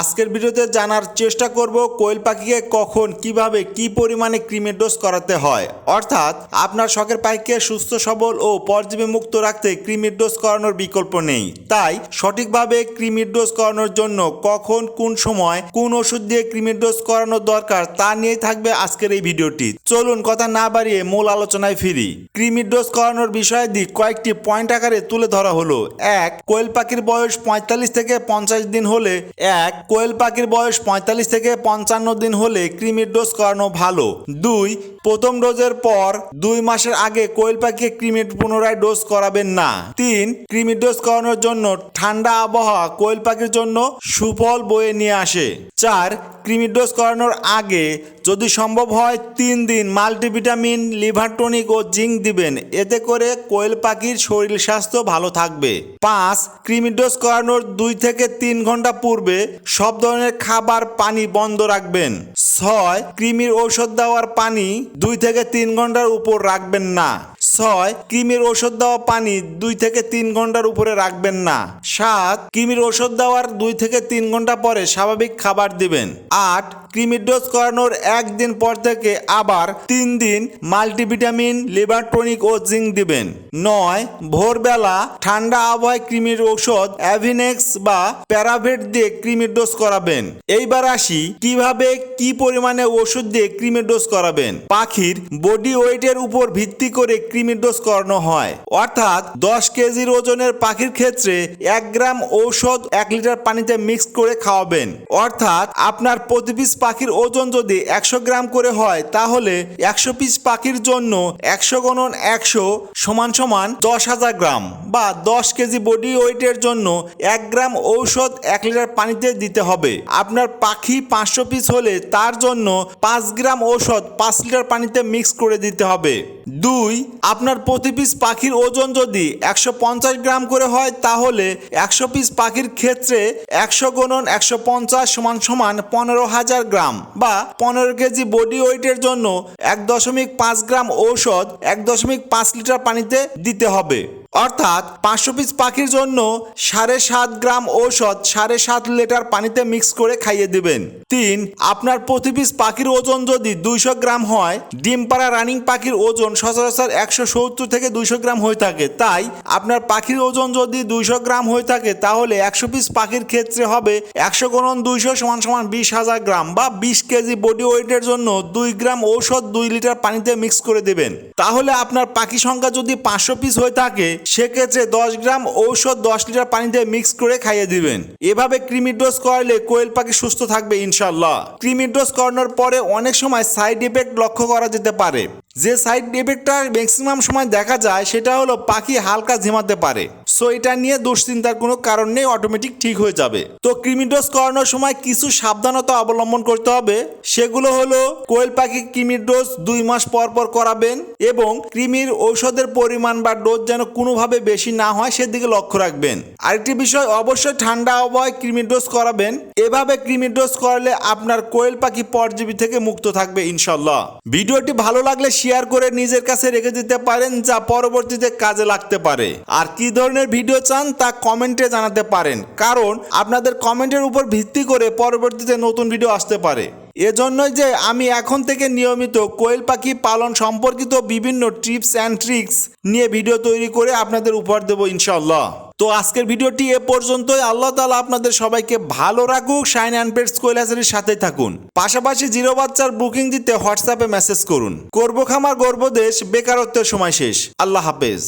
আজকের ভিডিওতে জানার চেষ্টা করব কোয়েল পাখিকে কখন, কীভাবে, কি পরিমাণে ক্রিমের ডোজ করাতে হয়। অর্থাৎ, আপনার শখের পাখিকে সুস্থ, সবল ও পরজীবী মুক্ত রাখতে ক্রিমির ডোজ করানোর বিকল্প নেই। তাই, সঠিকভাবে ক্রিমির ডোজ করানোর জন্য কখন, কোন সময়, কোন ওষুধ দিয়ে ক্রিমির ডোজ করানোর দরকার তা নিয়েই থাকবে আজকের এই ভিডিওটি। চলুন কথা না বাড়িয়ে মূল আলোচনায় ফিরি। ক্রিমির ডোজ করানোর বিষয়াদি কয়েকটি পয়েন্ট আকারে তুলে ধরা হলো। এক, কোয়েল পাখির বয়স পঁয়তাল্লিশ থেকে পঞ্চাশ দিন হলে। এক কোয়েল পাখির বয়স পঁয়তাল্লিশ থেকে পঞ্চান্ন দিন হলে ক্রিমির ডোজ করানো ভালো। দুই, প্রথম ডোজের পর দুই মাসের আগে কোয়েল পাখিকে ক্রিমির পুনরায় ডোজ করাবেন না। তিন ক্রিমির ডোজ করানোর জন্য ঠান্ডা আবহাওয়া কোয়েল পাখির জন্য সুফল বয়ে নিয়ে আসে। চার ক্রিমির ডোজ করানোর আগে যদি সম্ভব হয় তিন দিন মাল্টিভিটামিন, লিভার টনিক ও জিঙ্ক দিবেন। এতে করে কোয়েল পাখির শরীর স্বাস্থ্য ভালো থাকবে। পাঁচ ক্রিমির ডোজ করানোর দুই থেকে তিন ঘণ্টা পূর্বে সব ধরনের খাবার পানি বন্ধ রাখবেন। ছয়, কৃমির ঔষধ দেওয়ার পানি দুই থেকে তিন ঘণ্টার উপর রাখবেন না। ছয়, কৃমির ওষুধ দেওয়া পানি দুই থেকে তিন ঘণ্টার উপরে রাখবেন না। সাত, কৃমির ওষুধ দেওয়ার দুই থেকে তিন ঘণ্টা পরে স্বাভাবিক খাবার দিবেন। আট কৃমির ডোজ করানোর একদিন পর থেকে আবার তিন দিন মাল্টিভিটামিন, লিভার টনিক ও জিঙ্ক দিবেন। নয়, ভোরবেলা ঠান্ডা আবহাওয়ায় কৃমির ঔষধ অ্যাভিনেক্স বা প্যারাভেট দিয়ে কৃমির ডোজ করাবেন। এইবার আসি, কীভাবে কি পরিমাণে ওষুধ দিয়ে কৃমির ডোজ করাবেন? পাখির বডি ওয়েটের উপর ভিত্তি করে কৃমির ডোজ করানো হয়। অর্থাৎ দশ কেজির ওজনের পাখির ক্ষেত্রে এক গ্রাম ঔষধ এক লিটার পানিতে মিক্স করে খাওয়াবেন। অর্থাৎ আপনার প্রতি পিস পাখির ওজন যদি একশো গ্রাম করে হয়, তাহলে একশো পিস পাখির জন্য একশো গণন একশো সমান সমান দশ হাজার গ্রাম বা দশ কেজি বডি ওয়েটের জন্য এক গ্রাম ঔষধ এক লিটার পানিতে দিতে হবে। আপনার পাখি পাঁচশো পিস হলে তার জন্য পাঁচ গ্রাম ঔষধ পাঁচ লিটার পানিতে মিক্স করে দিতে হবে। দুই, আপনার প্রতি পিস পাখির ওজন যদি একশো পঞ্চাশ গ্রাম করে হয়, তাহলে একশো পিস পাখির ক্ষেত্রে একশো গণন একশো পঞ্চাশ সমান সমান পনেরো হাজার গ্রাম বা পনেরো কেজি বডি ওয়েটের জন্য এক দশমিক পাঁচ গ্রাম ঔষধ এক দশমিক পাঁচ লিটার পানিতে দিতে হবে। অর্থাৎ পাঁচশো পিস পাখির জন্য সাড়ে সাত গ্রাম ঔষধ সাড়ে সাত লিটার পানিতে মিক্স করে খাইয়ে দিবেন। তিন, আপনার প্রতি পিস পাখির ওজন যদি দুইশো গ্রাম হয় ডিম পাড়া রানিং পাখির ওজন সচরাচর একশো সত্তর থেকে দুইশো গ্রাম হয়ে থাকে। তাই আপনার পাখির ওজন যদি দুইশো গ্রাম হয়ে থাকে, তাহলে একশো পিস পাখির ক্ষেত্রে হবে একশো গণন দুইশো সমান সমান বিশ হাজার গ্রাম বা বিশ কেজি বডি ওয়েটের জন্য দুই গ্রাম ঔষধ দুই লিটার পানিতে মিক্স করে দেবেন। তাহলে আপনার পাখি সংখ্যা যদি পাঁচশো পিস হয়ে থাকে, সেক্ষেত্রে দশ গ্রাম ঔষধ দশ লিটার পানিতে মিক্স করে খাইয়ে দিবেন। এভাবে ক্রিমির ডোজ করালে কোয়েল পাখি সুস্থ থাকবে ইনশাল্লাহ ক্রিমির ডোজ করানোর পরে অনেক সময় সাইড ইফেক্ট লক্ষ্য করা যেতে পারে। যে সাইড ইফেক্টটা ম্যাক্সিমাম সময় দেখা যায়, সেটা হলো পাখি হালকা ঝিমাতে পারে। সো এটা নিয়ে দুশ্চিন্তার কোনো কারণ নেই অটোমেটিক ঠিক হয়ে যাবে। তো ক্রিমি ডোজ করানোর সময় কিছু সাবধানতা অবলম্বন করতে হবে। সেগুলো হলো, কোয়েল পাখি ক্রিমির ডোজ দুই মাস পর পর করাবেন এবং ক্রিমির ঔষধের পরিমাণ বা ডোজ যেন কোনোভাবে বেশি না হয়, সেদিকে লক্ষ্য রাখবেন। আরেকটি বিষয়, অবশ্যই ঠান্ডা আবহাওয়ায় ক্রিমির ডোজ করাবেন। এভাবে ক্রিমির ডোজ করালে আপনার কোয়েল পাখি পরজীবী থেকে মুক্ত থাকবে ইনশাল্লাহ ভিডিওটি ভালো লাগলে শেয়ার করে নিজের কাছে রেখে দিতে পারেন, যা পরবর্তীতে কাজে লাগতে পারে। আর কি ধরনের ভিডিও চান তা কমেন্টে জানাতে পারেন, কারণ আপনাদের কমেন্টের উপর ভিত্তি করে পরবর্তীতে নতুন ভিডিও আসতে পারে। এজন্যই যে আমি এখন থেকে নিয়মিত কোয়েল পাখি পালন সম্পর্কিত বিভিন্ন টিপস অ্যান্ড ট্রিক্স নিয়ে ভিডিও তৈরি করে আপনাদের উপহার দেবো ইনশাল্লাহ তো আজকের ভিডিওটি এ পর্যন্তই। আল্লাহ তালা আপনাদের সবাইকে ভালো রাখুক, শাইন অ্যান্ড পেটস কৈলাসের সাথে থাকুন। পাশাপাশি জিরো বাচ্চার বুকিং দিতে হোয়াটসঅ্যাপে মেসেজ করুন। করব খামার, গর্ব দেশ, বেকারত্বের সময় শেষ। আল্লাহ হাফেজ।